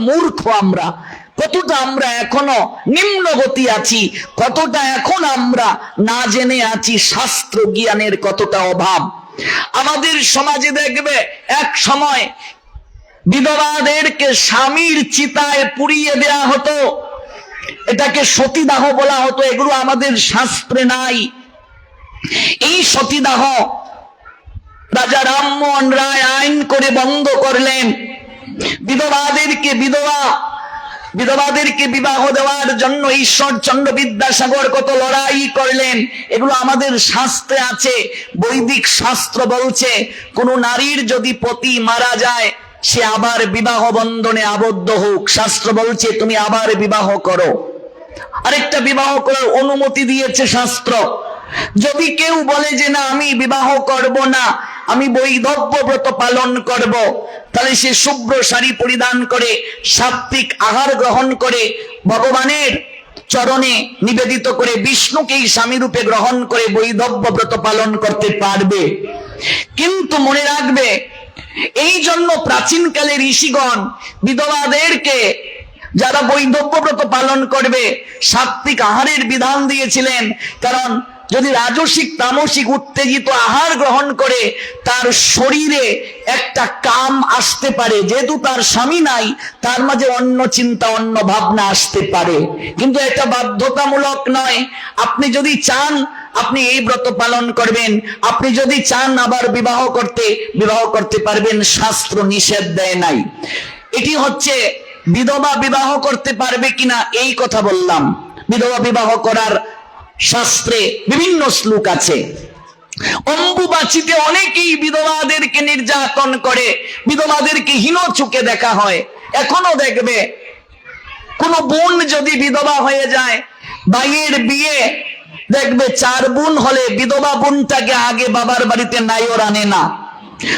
মূর্খ আমরা। কতটা আমরা এখনও নিম্নগতি আছি, কতটা এখন আমরা না জেনে আছি শাস্ত্র জ্ঞানের কতটা অভাব। আমাদের সমাজে দেখবে এক সময় বিধবাদেরকে স্বামীর চিতায় পুড়িয়ে দেয়া হতো। এটাকে সতীদাহ বলা হতো, এগুলো আমাদের শাস্ত্রে নাই। এই সতীদাহ রাজা রামমোহন রায় আইন করে বন্ধ করলেন। বিধবাদেরকে বিধবা, বিধবাদেরকে বিবাহ দেওয়ার জন্য ঈশ্বরচন্দ্র বিদ্যাসাগর কত লড়াই করলেন, এগুলো আমাদের শাস্ত্রে আছে, বৈদিক শাস্ত্র বলছে, কোন নারীর যদি পতি মারা যায়, সে আবার বিবাহ বন্ধনে আবদ্ধ হোক। শাস্ত্র বলছে, তুমি আবার বিবাহ করো। আরেকটা বিবাহ করার অনুমতি দিয়েছে শাস্ত্র। যদি কেউ বলে যে, না, আমি বিবাহ করব না, আমি বৈধব্য ব্রত পালন করব তাহলে সে শুভ্র শাড়ি পরিধান করে সাত্বিক আহার গ্রহণ করে, ভগবানের চরণে নিবেদিত করে বিষ্ণুকেই স্বামী রূপে গ্রহণ করে বৈধব্য ব্রত পালন করতে পারবে। কিন্তু মনে রাখবে, এই জন্য প্রাচীনকালে ঋষিগণ, বিধবাদেরকে যারা বৈধব্য ব্রত পালন করবে সাত্বিক আহারের বিধান দিয়েছিলেন, কারণ যদি রাজসিক, তামসিক উত্তেজিত আহার গ্রহণ করে, তার শরীরে একটা কাম আসতে পারে। যেহেতু তার স্বামী নাই, তার মাঝে অন্য চিন্তা, অন্য ভাবনা আসতে পারে। কিন্তু এটা বাধ্যতামূলক নয়। আপনি যদি চান, আপনি এই ব্রত পালন করবেন। আপনি যদি চান আবার বিবাহ করতে বিবাহ করতে পারবেন, শাস্ত্র নিষেধ দেয় নাই। এটি হচ্ছে, বিধবা বিবাহ করতে পারবে কিনা, এই কথা বললাম। বিধবা বিবাহ করার শাস্ত্রে বিভিন্ন শ্লোক আছে। অম্বুবাচিতে অনেকেই বিধবাদেরকে নির্যাতন করে, বিধবাদেরকে হীন চুকে দেখা হয়। এখনও দেখবে, কোন বোন যদি বিধবা হয়ে যায়, ভাইয়ের বিয়ে, দেখবে চার বোন হলে বিধবা বোনটাকে আগে বাবার বাড়িতে নাইও আনে না।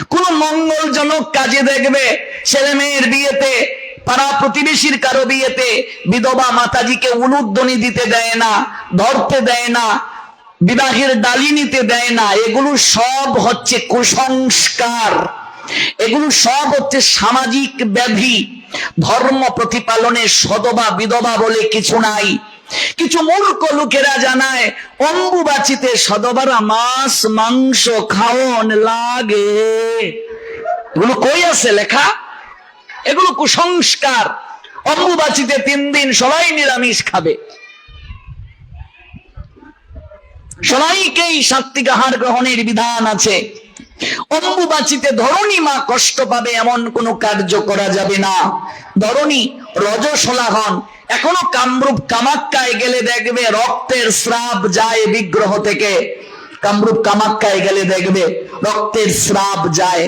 কোন মঙ্গলজনক কাজে দেখবে ছেলে মেয়ের বিয়েতে পাড়া প্রতিবেশীর কারও বিয়েতে বিধবা মাতাজিকে উলুধ্বনি দিতে দেয় না, ধরতে দেয় না, বিবাহের ডালি নিতে দেয় না, এগুলো সব হচ্ছে কুসংস্কার। এগুলো সব হচ্ছে সামাজিক ব্যাধি, ধর্ম প্রতিপালনে সদবা বিধবা বলে কিছু নাই। কিছু মূর্খ লোকেরা জানায়, অম্বুবাচিতে সদবারা মাছ, মাংস খাওয়ন লাগে। এগুলো কই আছে লেখা? এগুলো কুসংস্কার। অম্বুবাচিতে তিন দিন সবাই নিরামিষ খাবে। সবাইকেই সাত্বিক আহার গ্রহণের বিধান আছে। অম্বুবাচিতে ধরণী মা কষ্ট পাবে, এমন কোনো কার্য করা যাবে না। ধরণী রজসলা হন এখনও কামরূপ কামাক্কায় গেলে দেখবে রক্তের স্রাব যায় বিগ্রহ থেকে। কামরূপ কামাক্কায় গেলে দেখবে রক্তের স্রাব যায়।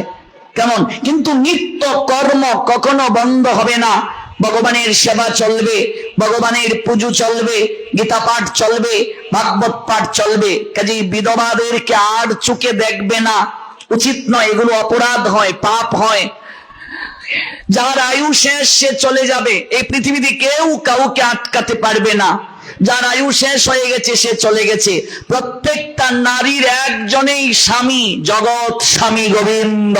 কেমন? কিন্তু নিত্য কর্ম কখনো বন্ধ হবে না। ভগবানের সেবা চলবে, ভগবানের পুজো চলবে, গীতা পাঠ চলবে, ভাগবত পাঠ চলবে। কাজে বিধবাদেরকে আর চুকে দেখবে না। উচিত নয় এগুলো অপরাধ হয়, পাপ হয়। যার আয়ু শেষ, সে চলে যাবে। এই পৃথিবীতে কেউ কাউকে আটকাতে পারবে না। যার আয়ু শেষ হয়ে গেছে, সে চলে গেছে। প্রত্যেকটা নারীর একজনেই স্বামী, জগৎ স্বামী গোবিন্দ।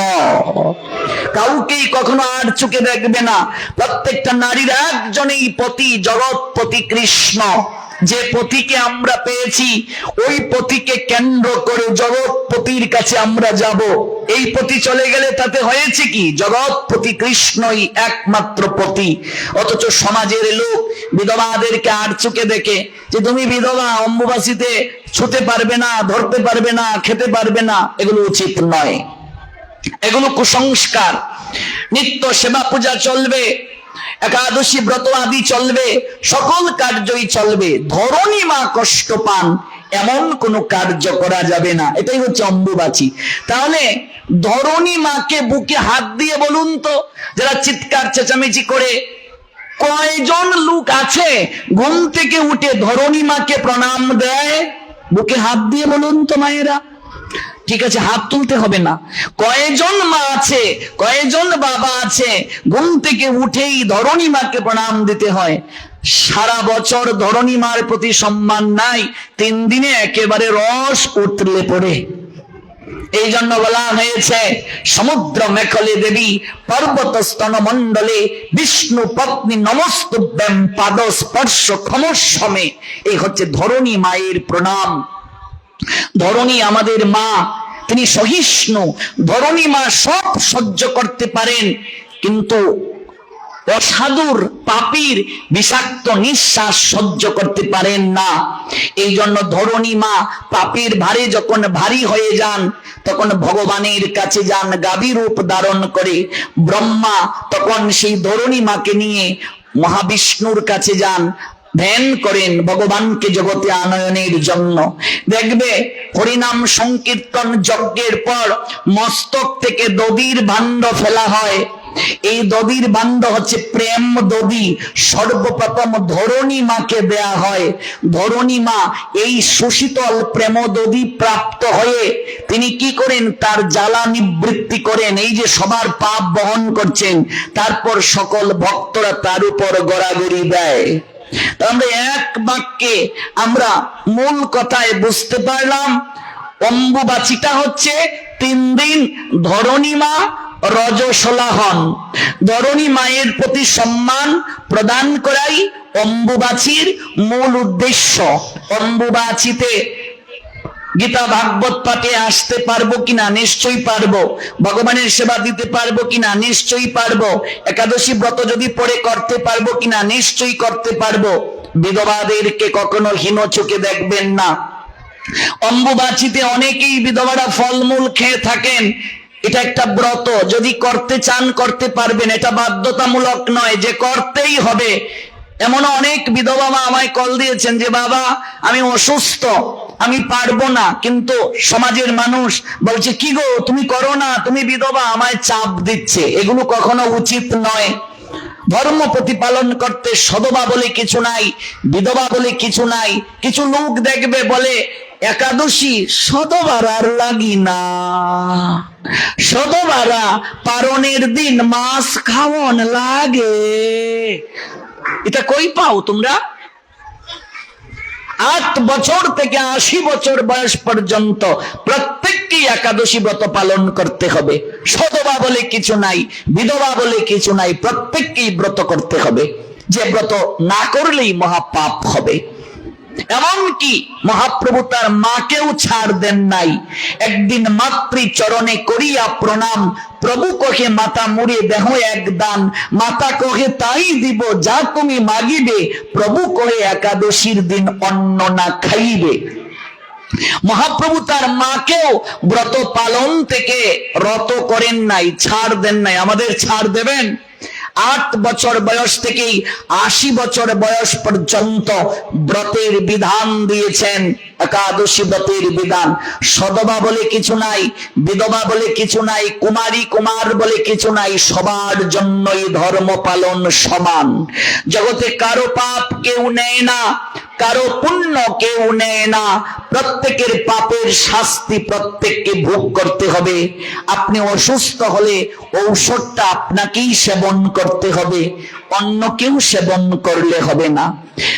কাউকেই কখনো আর চুকে দেখবে না। প্রত্যেকটা নারীর একজনেই পতি, জগৎ পতি কৃষ্ণ। যে পতিকে আমরা পেয়েছি, ওই পতিকে কেন্দ্র করে জগৎপতির কাছে আমরা যাব। এই পতি চলে গেলে তাতে হয়েছে কি? জগৎপতি কৃষ্ণই একমাত্র পতি অথচ সমাজের লোক বিধবাদেরকে আর চুকে দেখে যে তুমি বিধবা, অম্বুবাসীতে ছুতে পারবে না, ধরতে পারবে না, খেতে পারবে না, এগুলো উচিত নয়। এগুলো কুসংস্কার। নিত্য সেবা পূজা চলবে। একাদশী ব্রত আদি চলবে, সকল কার্যই চলবে। ধরণী মা কষ্ট পান, এমন কোন কার্য করা যাবে না। এটাই হচ্ছে অম্বুবাচী। তাহলে ধরণী মাকে বুকে হাত দিয়ে বলুন তো, যারা চিৎকার, চেঁচামেচি করে, কয়জন লোক আছে ঘুম থেকে উঠে ধরণী মাকে প্রণাম দেয়? বুকে হাত দিয়ে বলুন তো মায়েরা। ঠিক আছে, হাত তুলতে হবে না। কয়জন মা আছে, কয়জন বাবা আছে, ঘুম থেকে উঠেই ধরণী মাকে প্রণাম দিতে হয়। সারা বছর ধরণী মার প্রতি সম্মান নাই, তিন দিনে একেবারে রস উতলে পড়ে। এই জন্য বলা হয়েছে, সমুদ্র মেখলে দেবী পর্বত স্তন মন্ডলে বিষ্ণু পত্নী নমস্তুভ্যম পাদ স্পর্শ ক্ষমস্বমে। এই হচ্ছে ধরণী মায়ের প্রণাম। ধরণী আমাদের মা, তিনি সহিষ্ণু। ধরণী মা সব সহ্য করতে পারেন, কিন্তু অসাধুর, পাপির বিষাক্ত নিঃশ্বাস সহ্য করতে পারেন না। এই জন্য ধরণী মা পাপির ভারে যখন ভারী হয়ে যান, তখন ভগবানের কাছে যান, গাভী রূপ ধারণ করে। ব্রহ্মা তখন সেই ধরণী মাকে নিয়ে মহাবিষ্ণুর কাছে যান ধ্যান করেন ভগবানকে জগতে আনয়নের জন্য। দেখবে হরিনাম সংকীর্তন যজ্ঞের পর মস্তক থেকে দদির ভাণ্ড ফেলা হয়। এই দদির বান্ড হচ্ছে প্রেম দদি সর্বপ্রথম ধরণী মাকে দেয়া হয়। ধরণী মা এই সুশীতল প্রেম দদি প্রাপ্ত হয়ে তিনি কি করেন? তার জ্বালা নিবৃত্তি করেন। এই যে সবার পাপ বহন করছেন, তারপর সকল ভক্তরা তার উপর গড়াগড়ি দেয়। তা এক বাক্যে আমরা মূল কথায় বুঝতে পারলাম অম্বুবাচিটা হচ্ছে তিন দিন ধরণী মা রজসলা হন ধরণী মায়ের প্রতি সম্মান প্রদান করাই অম্বুবাচীর মূল উদ্দেশ্য। অম্বুবাচিতে গীতা ভাগবত পাঠে আসতে পারব কিনা? নিশ্চয়ই পারব। ভগবানের সেবা দিতে পারব কিনা? নিশ্চয়ই পারব। একাদশী ব্রত যদি পরে করতে পারব কিনা? নিশ্চয়ই করতে পারব। বিধবাদেরকে কখনো হীন চোখে দেখবেন না। অম্বুবাচিতে অনেকেই বিধবারা ফলমূল খেয়ে থাকেন। এটা একটা ব্রত। যদি করতে চান, করতে পারবেন। এটা বাধ্যতামূলক নয়, যে করতেই হবে। এমন অনেক বিধবা মা আমায় কল দিয়েছেন যে, বাবা, আমি অসুস্থ। আমি পারব না। কিন্তু সমাজের মানুষ বলছে, কি গো, তুমি করো না, তুমি বিধবা, আমায় চাপ দিচ্ছে। এগুলো কখনো উচিত নয়। ধর্ম প্রতিপালন করতে সদবা বলে কিছু নাই, বিধবা বলে কিছু নাই। কিছু লোক দেখবে বলে, একাদশী সদবার আর লাগি না। সদবারা পারণের দিন মাছ খাওয়ন লাগে। এটা কই পাও তোমরা? আট বছর থেকে আশি বছর বয়স পর্যন্ত প্রত্যেককেই একাদশী ব্রত পালন করতে হবে। সদবা বলে কিছু নাই, বিধবা বলে কিছু নাই, প্রত্যেককেই ব্রত করতে হবে। যে ব্রত না করলেই মহাপাপ হবে। এমনকি মহাপ্রভু তার মাকেও ছাড় দেন নাই। একদিন মাতৃ চরণে করিয়া প্রণাম, প্রভু কহে, মাতা মুড়ে দেহ এক দান, মাতা কহে, তাই দিব, যা তুমি মাগিবে, প্রভু কহে, একাদশীর দিন অন্ন না খাইবে। মহাপ্রভু তার মাকেও ব্রত পালন থেকে রত করেন নাই, ছাড় দেন নাই। আমাদের ছাড় দেবেন? আট বছর বয়স থেকেই আশি বছর বয়স পর্যন্ত ব্রতের বিধান দিয়েছেন, একাদশী ব্রতের বিধান। সদবা বলে কিছু নাই, বিধবা বলে কিছু নাই, কুমারী কুমার বলে কিছু নাই, সবার জন্যই ধর্ম পালন সমান। জগতে কারও পাপ কেউ নেয় না কারও পুণ্য কেউ নেয় না। প্রত্যেকের পাপের শাস্তি প্রত্যেককে ভোগ করতে হবে। আপনি অসুস্থ হলে ঔষধটা আপনাকেই সেবন করতে হবে। অন্য কেউ সেবন করলে হবে না।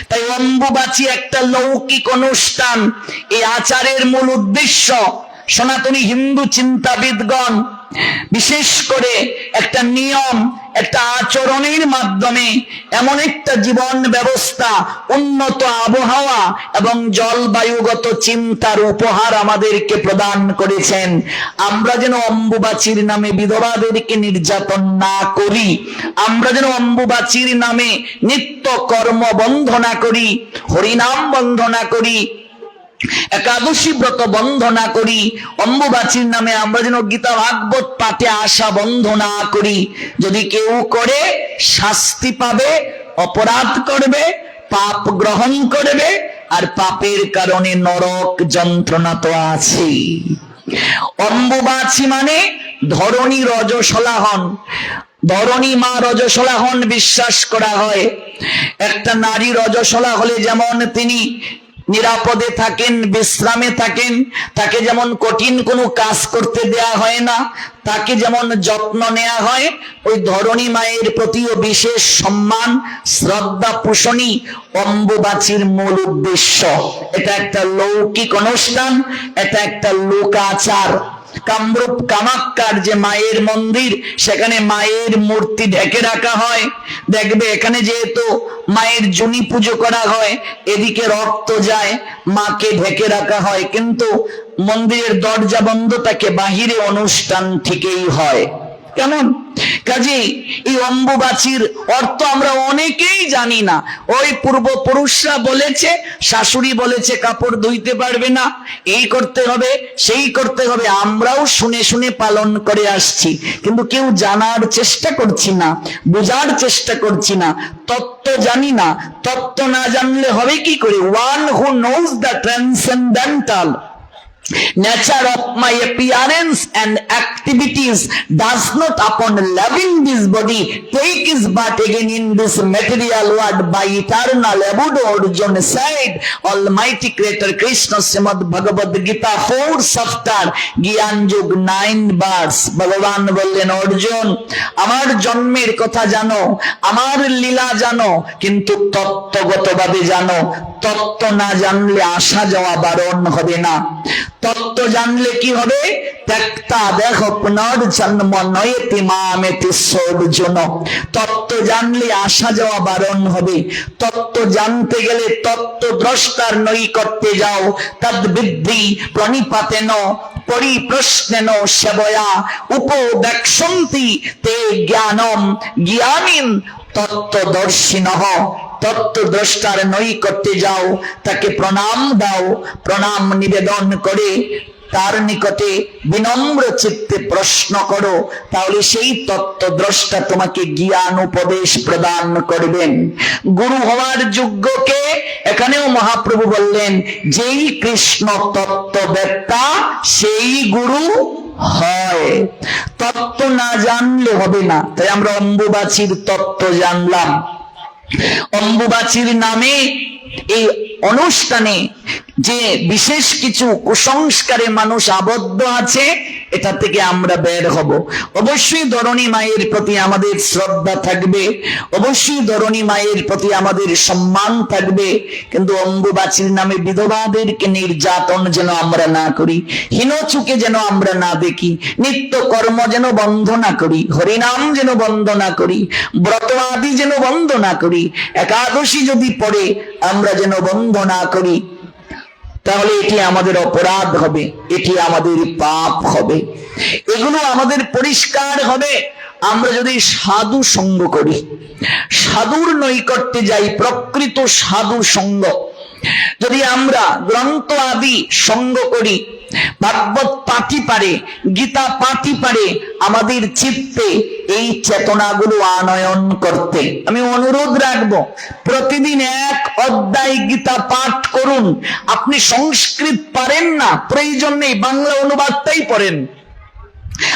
তাই অম্বুবাচী একটা লৌকিক অনুষ্ঠান। এই আচারের মূল উদ্দেশ্য সনাতনী হিন্দু চিন্তাবিদগণ, বিশেষ করে একটা নিয়ম একটা আচরণের মাধ্যমে এমন একটা জীবন ব্যবস্থা, উন্নত আবহাওয়া এবং জলবায়ুগত চিন্তার উপহার আমাদেরকে প্রদান করেছেন। আমরা যেন অম্বুবাচীর নামে বিধবাদেরকে নির্যাতন না করি, আমরা যেন অম্বুবাচীর নামে নিত্য কর্ম বন্ধ না করি, হরিনাম বন্ধ না করি একাদশী ব্রত বন্ধ না করি, অম্বুবাচীর নামে আমরা যেন গীতা ভাগবত পাঠে আসা বন্ধ না করি। যদি কেউ করে, শাস্তি পাবে, অপরাধ করবে, পাপ গ্রহণ করবে, আর পাপের কারণে নরক যন্ত্রণা তো আছেই। অম্বুবাচী মানে ধরণী রজসলা হন ধরণী মা রজসলা হন বিশ্বাস করা হয়। একটা নারী রজসলা হলে যেমন তিনি নিরাপদে থাকেন, বিশ্রামে থাকেন, তাকে যেমন কঠিন কোনো কাজ করতে দেয়া হয় না, তাকে যেমন যত্ন নেয়া হয়, ওই ধরণী মায়ের প্রতিও বিশেষ সম্মান, শ্রদ্ধা পোষণী অম্বুবাচীর মূল উদ্দেশ্য। এটা একটা লৌকিক অনুষ্ঠান, এটা একটা লোকাচার। কামরূপ কামাক্কার যে মায়ের মন্দির, সেখানে মায়ের মূর্তি ঢেকে রাখা হয়। দেখবে এখানে যেহেতু মায়ের জুনি পুজো করা হয়, এদিকে রক্ত যায়, মাকে ঢেকে রাখা হয়। কিন্তু মন্দিরের দরজা বন্ধ তাকে বাহিরে অনুষ্ঠান থেকেই হয়। কেমন? কাজে এই অম্বুবাচীর অর্থ আমরা অনেকেই জানি না। ওই পূর্বপুরুষরা বলেছে, শাশুড়ি বলেছে, কাপড় ধুইতে পারবে না, এই করতে হবে, সেই করতে হবে। আমরাও শুনে শুনে পালন করে আসছি, কিন্তু কেউ জানার চেষ্টা করছি না, বোঝার চেষ্টা করছি না, তত্ত্ব জানি না, তত্ত্ব না জানলে হবে কি করে? One who knows the transcendental nature of my appearance and activities does not upon loving this body take his birth again in this material world by eternal abode Arjun said almighty creator krishna srimad bhagavad gita 4 chapter জ্ঞান যুগ 9 verse ভগবান বললেন অর্জুন আমার জন্মের কথা জানো আমার লীলা জানো কিন্তু তত্ত্বগতভাবে জানো তত্ত্ব না জানলে আসা যাওয়া বারণ হবে না। তত্ত্ব জানলে কি হবে? দেখো পুনর্জন্ম নয়েতি মামেতি সর্জন তত্ত্ব জানলে আসা যাওয়া বারণ হবে। তত্ত্ব জানতে গেলে তত্ত্ব দ্রষ্টার যাও। তদ বৃদ্ধি প্রণিপাতেন, পরিপ্রশ্নেন সেবয়া। উপদেক্ষন্তি তে জ্ঞানম, জ্ঞানীন তত্ত্বদর্শিন তত্ত্বদ্রষ্টার নই করতে যাও, তাকে প্রণাম দাও, প্রণাম নিবেদন করে। তার নিকটে বিনম্র চিত্তে প্রশ্ন করো, তাহলে সেই তত্ত্বদ্রষ্টা তোমাকে জ্ঞান উপদেশ প্রদান করবেন। গুরু হওয়ার যোগ্যকে এখানেও মহাপ্রভু বললেন, যেই কৃষ্ণ তত্ত্ববেত্তা, সেই গুরু হয়। তত্ত্ব না জানলে হবে না। তাই আমরা অম্বুবাচীর তত্ত্ব জানলাম। অম্বুবাচীর নামে এই অনুষ্ঠানে যে বিশেষ কিছু কুসংস্কারে মানুষ আবদ্ধ আছে, এটা থেকে আমরা বের হব। অবশ্যই ধরণী মায়ের প্রতি আমাদের শ্রদ্ধা থাকবে, অবশ্যই ধরণী মায়ের প্রতি আমাদের সম্মান থাকবে, কিন্তু অম্বুবাচীর নামে বিধবাদেরকে নির্যাতন যেন আমরা না করি, হীন চুকে যেন আমরা না দেখি, নিত্য কর্ম যেন বন্ধ না করি, হরিনাম যেন বন্ধ না করি ব্রত আদি যেন বন্ধ না করি, একাদশী যদি পড়ে আমরা যেন বন্ধ না করি, তাহলে এটি আমাদের অপরাধ হবে, এটি আমাদের পাপ হবে। এগুলো আমাদের পরিষ্কার হবে। আমরা যদি সাধু সঙ্গ করি, সাধুর নৈকট্যে যাই, প্রকৃত সাধু সঙ্গ। যদি আমরা গ্রন্থ আদি সঙ্গ করি, ভাগবত পাঠি পারে, গীতা পাঠি পারে আমাদের চিত্তে এই চেতনাগুলো আনয়ন করতে। আমি অনুরোধ রাখব, প্রতিদিন এক অধ্যায় গীতা পাঠ করুন। আপনি সংস্কৃত পারেন না, প্রয়োজন নেই, বাংলা অনুবাদটাই পড়েন।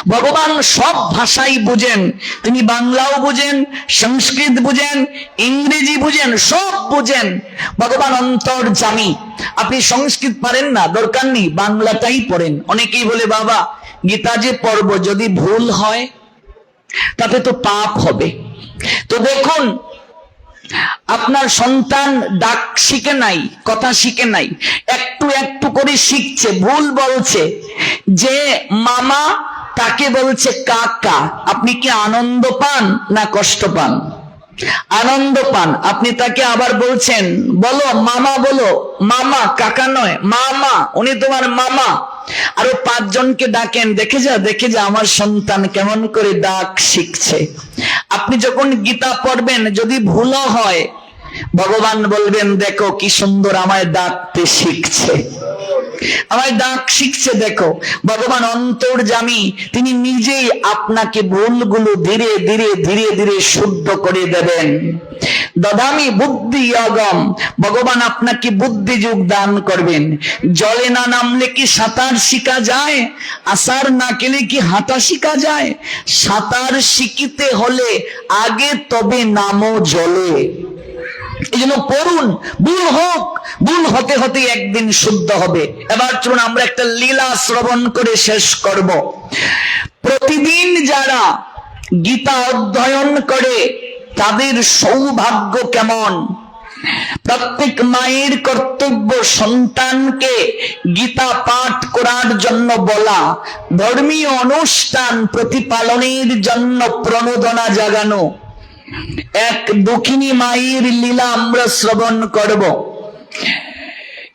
ভগবান সব ভাষাই বুঝেন। তিনি বাংলাও বুঝেন, সংস্কৃত বুঝেন, ইংরেজি বুঝেন, সব বুঝেন। ভগবান অন্তর জামি। আপনি সংস্কৃত পারেন না, দরকার নেই, বাংলাটাই পড়েন। অনেকেই বলে, বাবা গীতা যে পর্ব যদি ভুল হয়, তাতে তো পাপ হবে। তো দেখুন, আপনার সন্তান ডাক শিখে নাই, কথা শিখে নাই, একটু একটু করে শিখছে, ভুল বলছে, যে মামা তাকে বলছে, কাকা, আপনি কি আনন্দ পান না কষ্ট পান? আনন্দ পান। আপনি তাকে আবার বলছেন, বলো, মামা বলো, মামা, কাকা নয়, মামা, উনি তোমার মামা। আরও পাঁচজনকে ডাকেন, দেখে যা দেখে যা, আমার সন্তান কেমন করে ডাক শিখছে। আপনি যখন গীতা পড়বেন, যদি ভুলও হয়, ভগবান বলবেন, দেখো কি সুন্দর আমায় ডাকতে শিখছে। আমায় ডাক শিখছে দেখো। ভগবান অন্তর্জামী তিনি নিজেই আপনাকে ভুলগুলো ধীরে ধীরে ধীরে ধীরে শুদ্ধ করে দেবেন। দদামি বুদ্ধি অগম, ভগবান আপনাকে বুদ্ধি যুগ দান করবেন। জলে না নামলে কি সাঁতার শিখা যায়? আসার না কেলে কি হাঁটা শিখা যায়? সাঁতার শিখিতে হলে আগে তবে নামো জলে। এই জন্য পড়ুন, ভুল হোক, ভুল হতে হতে একদিন শুদ্ধ হবে। এবার চলুন আমরা একটা লীলা শ্রবণ করে শেষ করব। প্রতিদিন যারা গীতা অধ্যয়ন করে, তাদের সৌভাগ্য কেমন? প্রত্যেক মায়ের কর্তব্য সন্তানকে গীতা পাঠ করার জন্য বলা, ধর্মীয় অনুষ্ঠান প্রতিপালনের জন্য প্রণোদনা জাগানো। এক দক্ষিণী মায়ের লীলা আমরা শ্রবণ করব।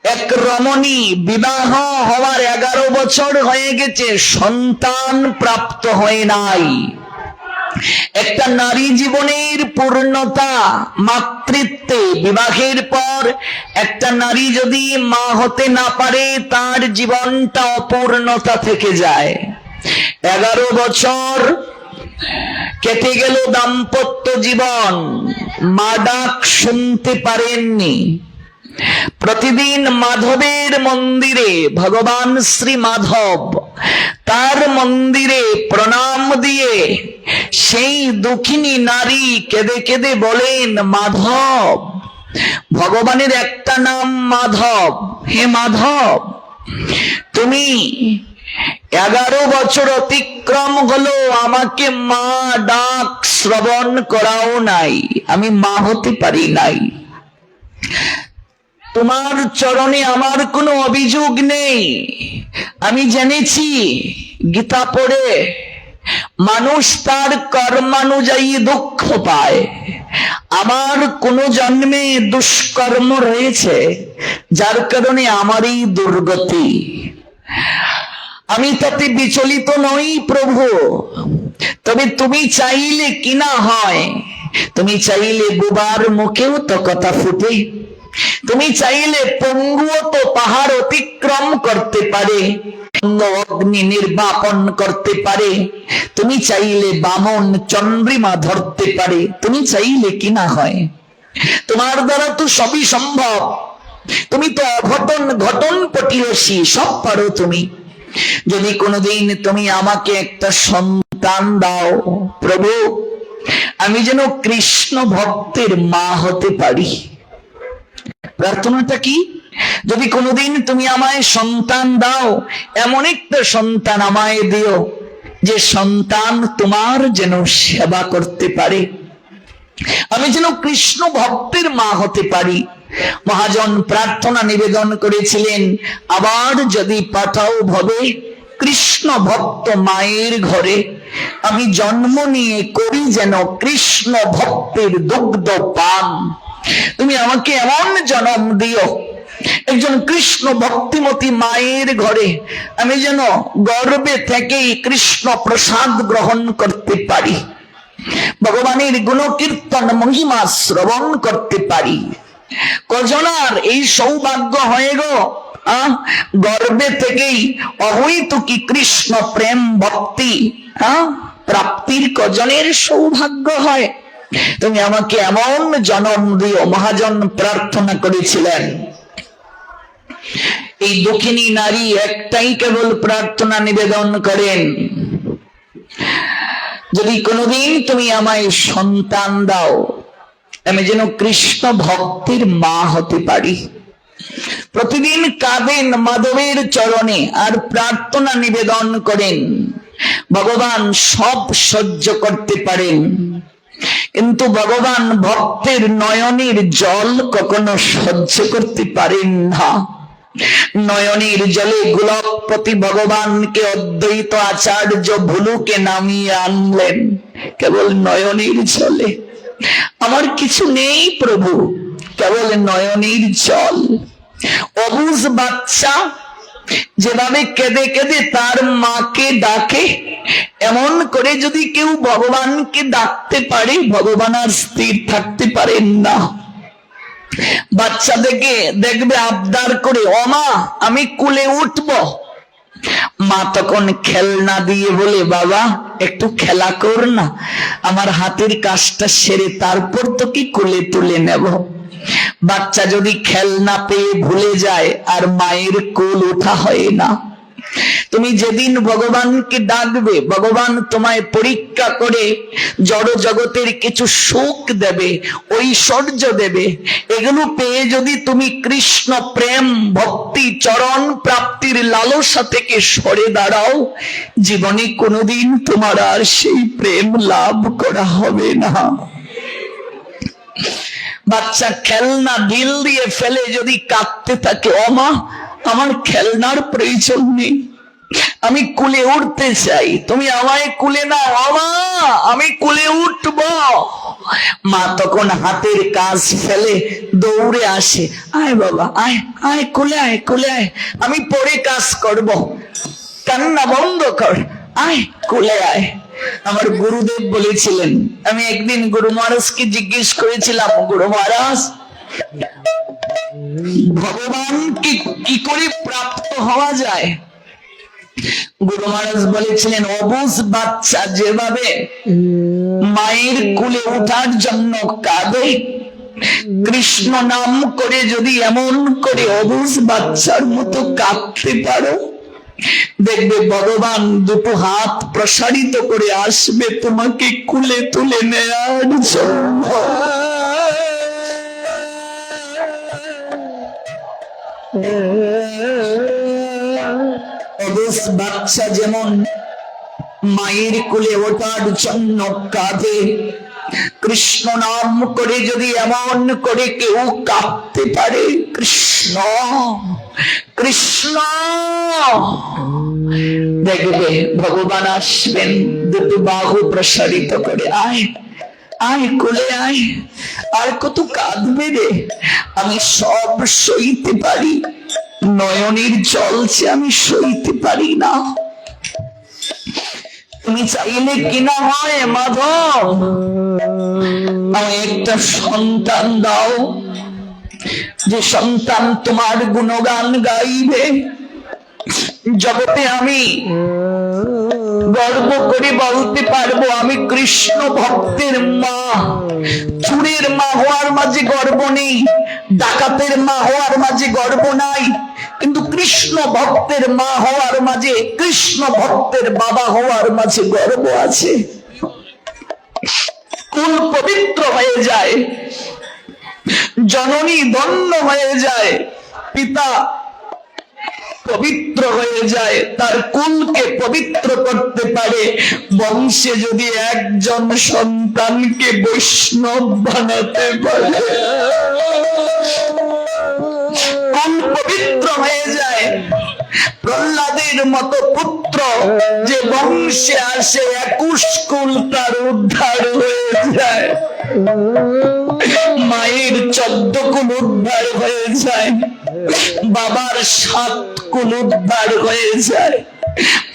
এক রমণী বিবাহ হওয়ার এগারো বছর হয়ে গেছে, সন্তান প্রাপ্ত হয় নাই। একটা নারী জীবনের পূর্ণতা, মাতৃত্বে বিবাহের পর একটা নারী যদি মা হতে না পারে, তার জীবনটা অপূর্ণতা থেকে যায়। এগারো বছর কেটে গেল দাম্পত্য জীবন। মা ডাক শুনতে পারেননি। প্রতিদিন মাধবের মন্দিরে ভগবান শ্রী মাধব তার মন্দিরে প্রণাম দিয়ে সেই দুঃখিনী নারী কেঁদে কেঁদে বলেন, মাধব, ভগবানের একটা নাম মাধব। হে মাধব, তুমি এগারো বছর অতিক্রম হলো, আমাকে মা ডাক শ্রবণ করাও নাই, আমি মা হতে পারি নাই। তোমার চরণে আমার কোনো অভিযোগ নেই। আমি জেনেছি, গীতা পড়ে, মানুষ তার কর্মানুযায়ী দুঃখ পায়। আমার কোন জন্মে দুষ্কর্ম রয়েছে, যার কারণে আমারই দুর্গতি। আমি তাতে বিচলিত নই প্রভু। তবে তুমি চাইলে কিনা হয়? তুমি চাইলে বুবার মুখেও তো কথা ফুটে। তুমি চাইলে পঙ্গুও তো পাহাড় অতিক্রম করতে পারে। অগ্নি নির্বাপন করতে পারে। তুমি চাইলে বামন চন্দ্রিমা ধরতে পারে। তুমি চাইলে কিনা হয়? তোমার দ্বারা তো সবই সম্ভব। তুমি তো অঘটন ঘটন পটিয়সী সব পারো তুমি। যদি কোনোদিন তুমি আমাকে একটা সন্তান দাও, প্রভু, আমি যেন কৃষ্ণ ভক্তের মা হতে পারি। প্রার্থনাটা কি? যদি কোনোদিন তুমি আমায় সন্তান দাও, এমন একটা সন্তান আমায় দিও, যে সন্তান তোমার যেন সেবা করতে পারে। আমি যেন কৃষ্ণ ভক্তের মা হতে পারি। মহাজন প্রার্থনা নিবেদন করেছিলেন, আবার যদি পাঠাও ভবে, কৃষ্ণ ভক্ত মায়ের ঘরে, আমি জন্ম নিয়ে করি যেন কৃষ্ণ ভক্তের দুগ্ধ পান। তুমি আমাকে এমন জন্ম দিও, একজন কৃষ্ণ ভক্তিমতী মায়ের ঘরে, আমি যেন গর্বে থেকেই কৃষ্ণ প্রসাদ গ্রহণ করতে পারি। ভগবানের গুণকীর্তন মহিমা শ্রবণ করতে পারি। কজনার এই সৌভাগ্য হয়ে গো? গর্বে থেকেই অহৈত কি কৃষ্ণ প্রেম ভক্তি প্রাপ্তির কজনের সৌভাগ্য হয়। তুমি আমাকে এমন জনম দিও, মহাজন প্রার্থনা করেছিলেন। এই দক্ষিণী নারী একটাই কেবল প্রার্থনা নিবেদন করেন। যদি কোনোদিন তুমি আমায় সন্তান দাও আমি যেন কৃষ্ণ ভক্তের মা হতে পারি। প্রতিদিন কাঁদেন মাধবের চরণে আর প্রার্থনা নিবেদন করেন। ভগবান সব সহ্য করতে পারেন। কিন্তু ভগবান ভক্তের নয়নের জল কখনো সহ্য করতে পারেন না। নয়নের জলে গোলাপপতি ভগবানকে অদ্বৈত আচার্য ভুলুকে নামিয়ে আনলেন। কেবল নয়নের জলে। আমার কিছু নেই প্রভু, কেবল নয়নের জল। অবুজ বাচ্চা যেভাবে কেঁদে কেঁদে তার মাকে ডাকে, এমন করে যদি কেউ ভগবানকে ডাকতে পারে, ভগবান আর স্থির থাকতে পারেন না। বাচ্চা দেখে দেখবে আবদার করে, অমা, আমি কুলে উঠব। মা তখন খেলনা দিয়ে বলে, বাবা, একটু খেলা কর না। আমার হাতের কাজটা সেরে তারপর তো কি কোলে তুলে নেব। বাচ্চা যদি খেলনা পেয়ে ভুলে যায়, আর মায়ের কোল ওঠা হয় না। তুমি যেদিন ভগবানকে ডাকবে, ভগবান তোমায় পরীক্ষা করে জড় জগতের কিছু সুখ দেবে, ঐশ্বর্য দেবে। এগুলো পেয়ে যদি তুমি কৃষ্ণ প্রেম, ভক্তি, চরণ প্রাপ্তির লালসা থেকে সরে দাঁড়াও, জীবনে কোনোদিন তোমার আর সেই প্রেম লাভ করা হবে না। বাচ্চা খেলনা ঢিল দিয়ে ফেলে যদি কাঁদতে থাকে অমা আমার খেলনার প্রয়োজন নেই। আমি কুলে উঠতে চাই। তুমি আমায় কুলে না অমা আমি কুলে উঠব। মা তখন হাতের কাজ ফেলে দৌড়ে আসে। আয় বাবা, আয় আয়, কুলে আয় কুলে, আয়। আমি পরে কাজ করব। কান্না বন্ধ কর। আয়, কুলে, আয়। আমার গুরুদেব বলেছিলেন, আমি একদিন গুরু মহারাজকে জিজ্ঞেস করেছিলাম, গুরু মহারাজ ভগবান কি কি করে প্রাপ্ত হওয়া যায়? গুরু মহারাজ বলেছিলেন, অবুজ বাচ্চা যেভাবে মায়ের কুলে ওঠার জন্য কাঁদে, কৃষ্ণ নাম করে যদি এমন করে অবুজ বাচ্চার মতো কাঁদতে পারো, দেখবে ভগবান দুটো হাত প্রসারিত করে আসবে তোমাকে কুলে তুলে নেয়ার জন্য। বাচ্চা যেমন মায়ের কোলে ওঠার জন্য কাঁধে কৃষ্ণ নাম করে যদি এমন করে কেউ কাঁদতে পারে, কৃষ্ণ কৃষ্ণ। দেখবে, ভগবান আসবেন, দুটো বাহু প্রসারিত করে আয়। আয় কোলে আয়, আর কত কাঁদবে রে? আমি সব সইতে পারি, নয়নের জল যে আমি সইতে পারি না। তুমি চাইলে কিনা হয়, মাধব। আমি একটা সন্তান দাও, যে সন্তান তোমার গুণগান গাইবে। জগতে আমি গর্ব করে বলতে পারব, আমি কৃষ্ণ ভক্তের মা। চুরের মা হওয়ার মাঝে গর্ব নেই, ডাকাতের মা হওয়ার মাঝে গর্ব নাই, কিন্তু কৃষ্ণ ভক্তের মা হওয়ার মাঝে, কৃষ্ণ ভক্তের বাবা হওয়ার মাঝে গর্ব আছে। কোন পবিত্র হয়ে যায়, জননী ধন্য হয়ে যায়, পিতা পবিত্র হয়ে যায়, তার কুলকে পবিত্র করতে পারে। বংশে যদি একজন সন্তানকে বৈষ্ণব বানাতে পারে কুল পবিত্র হয়ে যায় প্রহ্লাদের মতো পুত্র যে বংশে আসে একুশ কুল তার উদ্ধার হয়ে যায়। মায়ের চোদ্দ কুল উদ্ধার হয়ে যায়। বাবার সাত কুল উদ্ধার হয়ে যায়।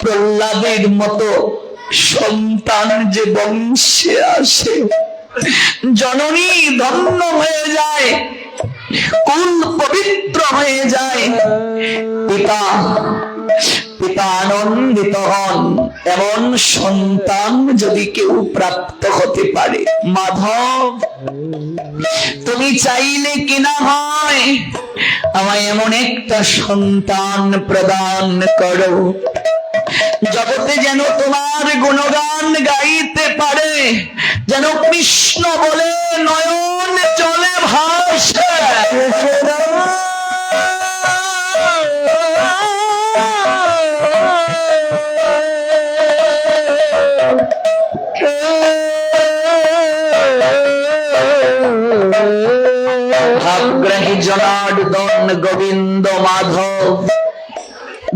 প্রহ্লাদের মতো সন্তান যে বংশে আসে, জননী ধন্য হয়ে যায়। কুল পবিত্র হয়ে যায়? পিতা পিতা আনন্দিত হন। এমন সন্তান যদি কেউ প্রাপ্ত হতে পারে। মাধব, তুমি চাইলে কিনা হয়? আমায় এমন একটা সন্তান প্রদান করো। জগতে যেন তোমার গুণগান গাইতে পারে। যেন কৃষ্ণ বলে নয়ন চলে ভাসে। ভাগ্রাহী জনার্দন গোবিন্দ মাধব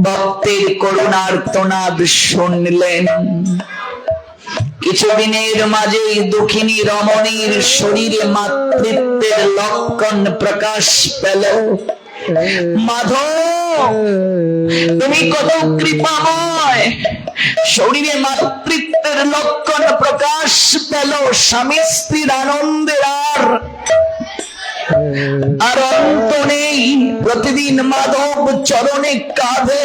ভক্তের করুণার তোনাদ শুনলেন। কিছুদিনের মাঝে দুঃখিনী রমণীর শরীরে মাতৃত্বের লক্ষণ প্রকাশ পেল। মাধব, তুমি কত কৃপাময়। শরীরে মাতৃত্বের লক্ষণ প্রকাশ পেল। স্বামী স্ত্রীর আনন্দের আর আর অন্ত নেই। প্রতিদিন মাধব চরণে কাঁধে।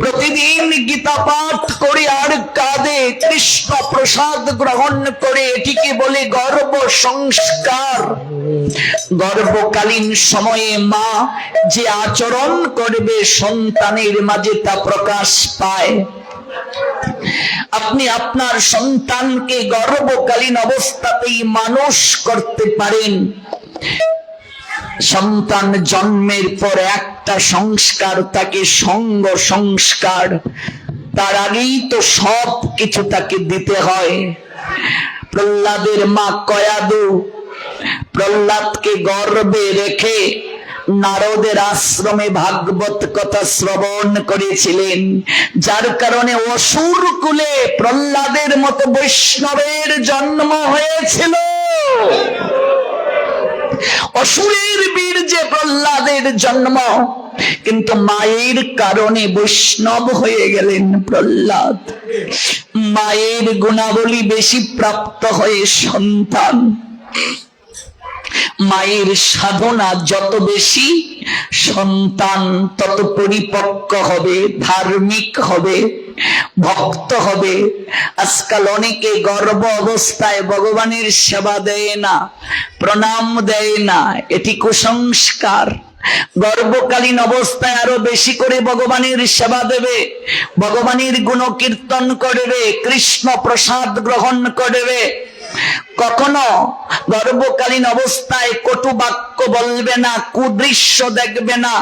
প্রতিদিন গীতা পাঠ করে আর কাঁধে। কৃষ্ণ প্রসাদ গ্রহণ করে। এটিকে বলে গর্ব সংস্কার। গর্ভকালীন সময়ে মা যে আচরণ করবে, সন্তানের মাঝে তা প্রকাশ পায়। আপনি আপনার সন্তানকে গর্ভকালীন অবস্থাতেই মানুষ করতে পারেন। সন্তান জন্মের পর একটা সংস্কার তাকে সঙ্গ সংস্কার। তার আগেই তো সব কিছু তাকে দিতে হয়। প্রহ্লাদের মা কয়াদু প্রহ্লাদকে গর্বে রেখে নারদের আশ্রমে ভাগবত কথা শ্রবণ করেছিলেন। যার কারণে অসুর কুলে প্রহ্লাদের মতো বৈষ্ণবের জন্ম হয়েছিল। অসুরের বীর যে প্রহ্লাদের জন্ম, কিন্তু মায়ের কারণে বৈষ্ণব হয়ে গেলেন প্রহ্লাদ। মায়ের গুণাবলী বেশি প্রাপ্ত হয়ে সন্তান। মায়ের সাধনা যত বেশি, সন্তান তত পরিপক্ক হবে, ধার্মিক হবে, ভক্ত হবে। আজকাল অনেকে গর্ব অবস্থায় ভগবানের সেবা দেয় না, প্রণাম দেয় না, এটি কুসংস্কার। গর্ভকালীন অবস্থায় আরও বেশি করে ভগবানের সেবা দেবে, ভগবানের গুণ কীর্তন করবে কৃষ্ণ প্রসাদ গ্রহণ করবে। কখনো গর্ভকালীন অবস্থায় কটু বাক্য বলবে না কুদৃশ্য দেখবে না।